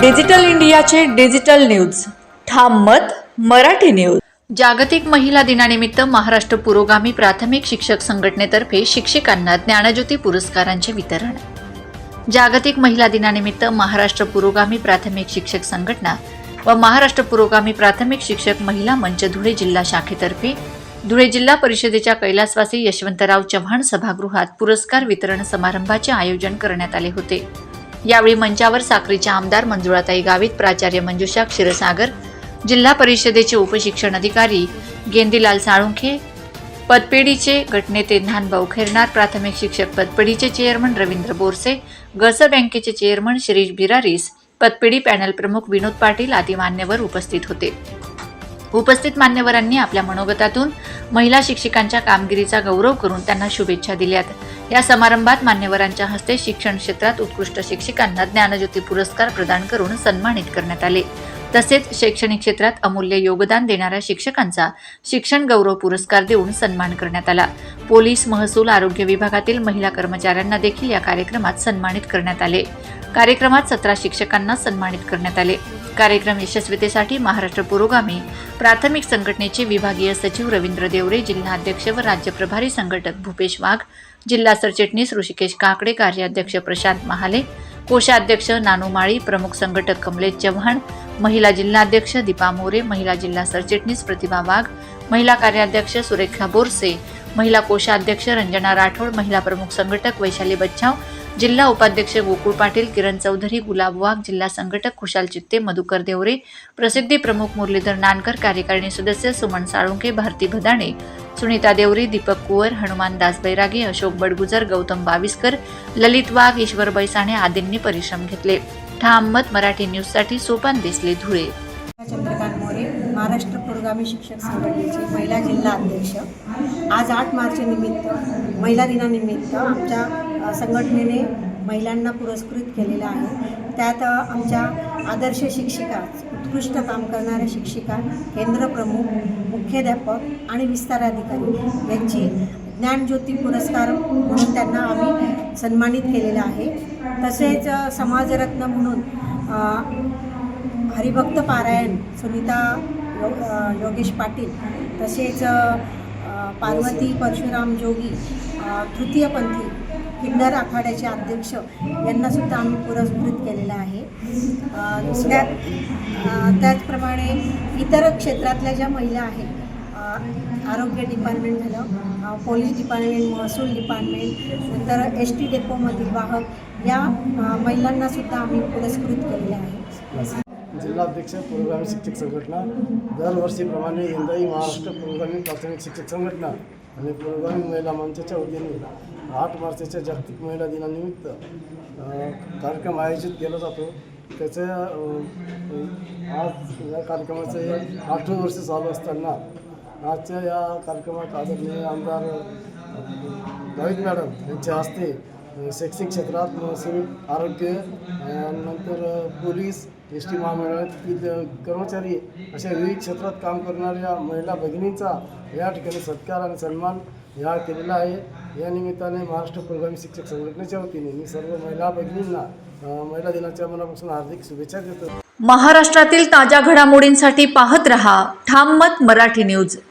Digital इंडियाचे digital news. ठाम मत मराठी न्यूज. जागतिक महिला दिनानिमित्त महाराष्ट्र पुरोगामी प्राथमिक शिक्षक संघटनेतर्फे शिक्षिकांना ज्ञानज्योती पुरस्कारांचे वितरण. जागतिक महिला दिनानिमित्त महाराष्ट्र पुरोगामी प्राथमिक शिक्षक संघटना व महाराष्ट्र पुरोगामी प्राथमिक शिक्षक महिला मंच धुळे जिल्हा शाखेतर्फे धुळे जिल्हा परिषदेच्या कैलासवासी यशवंतराव चव्हाण सभागृहात पुरस्कार वितरण समारंभाचे आयोजन करण्यात आले होते. यावेळी मंचावर साक्रीच्या आमदार मंजुळाताई गावित प्राचार्य मंजुषा क्षीरसागर जिल्हा परिषदेचे उपशिक्षण अधिकारी गेंदीलाल साळुंखे पदपेढीचे गटनेते ज्ञानभाऊ खेरणार प्राथमिक शिक्षक पदपेढीचे चेअरमन रवींद्र बोरसे गस बँकेचे चेअरमन शिरीष बिरारीस पदपेढी पॅनल प्रमुख विनोद पाटील आदी मान्यवर उपस्थित होते. उपस्थित मान्यवरांनी आपल्या मनोगतातून महिला शिक्षकांच्या कामगिरीचा गौरव करून त्यांना शुभेच्छा दिल्यात. या समारंभात मान्यवरांच्या हस्ते शिक्षण क्षेत्रात उत्कृष्ट शिक्षिकांना ज्ञानज्योती पुरस्कार प्रदान करून सन्मानित करण्यात आले. तसेच शैक्षणिक क्षेत्रात अमूल्य योगदान देणाऱ्या शिक्षकांचा शिक्षण गौरव पुरस्कार देऊन सन्मान करण्यात आला. पोलीस महसूल आरोग्य विभागातील महिला कर्मचाऱ्यांना देखील या कार्यक्रमात सन्मानित करण्यात आले. कार्यक्रमात सतरा शिक्षकांना सन्मानित करण्यात आले. कार्यक्रम यशस्वीतेसाठी महाराष्ट्र पुरोगामी प्राथमिक संघटनेचे विभागीय सचिव रवींद्र देवरे जिल्हा अध्यक्ष व राज्य प्रभारी संघटक भूपेश वाघ जिल्हा सरचिटणीस ऋषिकेश काकडे कार्याध्यक्ष प्रशांत महाले कोषाध्यक्ष नानू माळी प्रमुख संघटक कमलेश चव्हाण महिला जिल्हाध्यक्ष दीपा मोरे महिला जिल्हा सरचिटणीस प्रतिभा वाघ महिला कार्याध्यक्ष सुरेखा बोरसे महिला कोषाध्यक्ष रंजना राठोड महिला प्रमुख संघटक वैशाली बच्छाव जिल्हा उपाध्यक्ष गोकुळ पाटील किरण चौधरी गुलाब वाघ जिल्हा संघटक खुशाल चित्ते मधुकर देवरे प्रसिद्धी प्रमुख मुरलीधर नानकर कार्यकारिणी सदस्य सुमन साळुंके भारती भदाणे सुनीता देवरी दीपक कुवर हनुमान दास बैरागे अशोक बडगुजर गौतम बाविस्कर ललित वाघ ईश्वर बैसाणे आदींनी परिश्रम घेतले. ठाम मत मराठी न्यूजसाठी सोपान देसले धुळे. चंद्रकांत मोरे महाराष्ट्र पुरोगामी शिक्षक संघटनेचे महिला जिल्हा अध्यक्ष. आज आठ मार्च निमित्त महिला दिनानिमित्त आमच्या संघटनेने महिलांना पुरस्कृत केलेलं आहे. त्यात आमच्या आदर्श शिक्षिका उत्कृष्ट काम करणाऱ्या शिक्षिका केंद्रप्रमुख मुख्याध्यापक आणि विस्ताराधिकारी यांची ज्ञानज्योती पुरस्कार म्हणून त्यांना आम्ही सन्मानित केलेलं आहे. तसेच समाजरत्न म्हणून हरिभक्त पारायण सुनीता यो योगेश पाटील तसेच पार्वती परशुराम जोगी तृतीयपंथी किन्नर आखाड्याचे अध्यक्ष यांनासुद्धा आम्ही पुरस्कृत केलेलं आहे. अ, त्याचप्रमाणे इतर क्षेत्रातल्या ज्या महिला आहेत आरोग्य डिपार्टमेंट झालं पोलीस डिपार्टमेंट महसूल डिपार्टमेंट नंतर एस टी डेपोमधील वाहक या अ, महिलांनासुद्धा आम्ही पुरस्कृत केलेले आहे. जिल्हाध्यक्ष पुरोगामी शिक्षक संघटना दरवर्षीप्रमाणे यंदाही महाराष्ट्र पुरोगामी प्राथमिक शिक्षक संघटना आणि पुरोगामी महिला मंचाच्या वतीने आठ मार्चच्या जागतिक महिला दिनानिमित्त कार्यक्रम आयोजित केला जातो. त्याचं आज या कार्यक्रमाचं आठवं वर्ष चालू असताना आजच्या या कार्यक्रमात आदरणीय आमदार गावित मॅडम यांच्या हस्ते शैक्षणिक क्षेत्रात महसूल आरोग्य नंतर पोलीस एस टी महामंडळातील कर्मचारी अशा विविध क्षेत्रात काम करणाऱ्या महिला भगिनींचा या ठिकाणी सत्कार आणि सन्मान या केलेला आहे. या निमित्ताने महाराष्ट्र प्रोग्रामी शिक्षक संघटनेच्या वतीने मी सर्व महिला भगिनींना महिला दिनाच्या मनापासून हार्दिक शुभेच्छा देतो. महाराष्ट्रातील ताज्या घडामोडींसाठी पाहत रहा. ठाम मत मराठी न्यूज.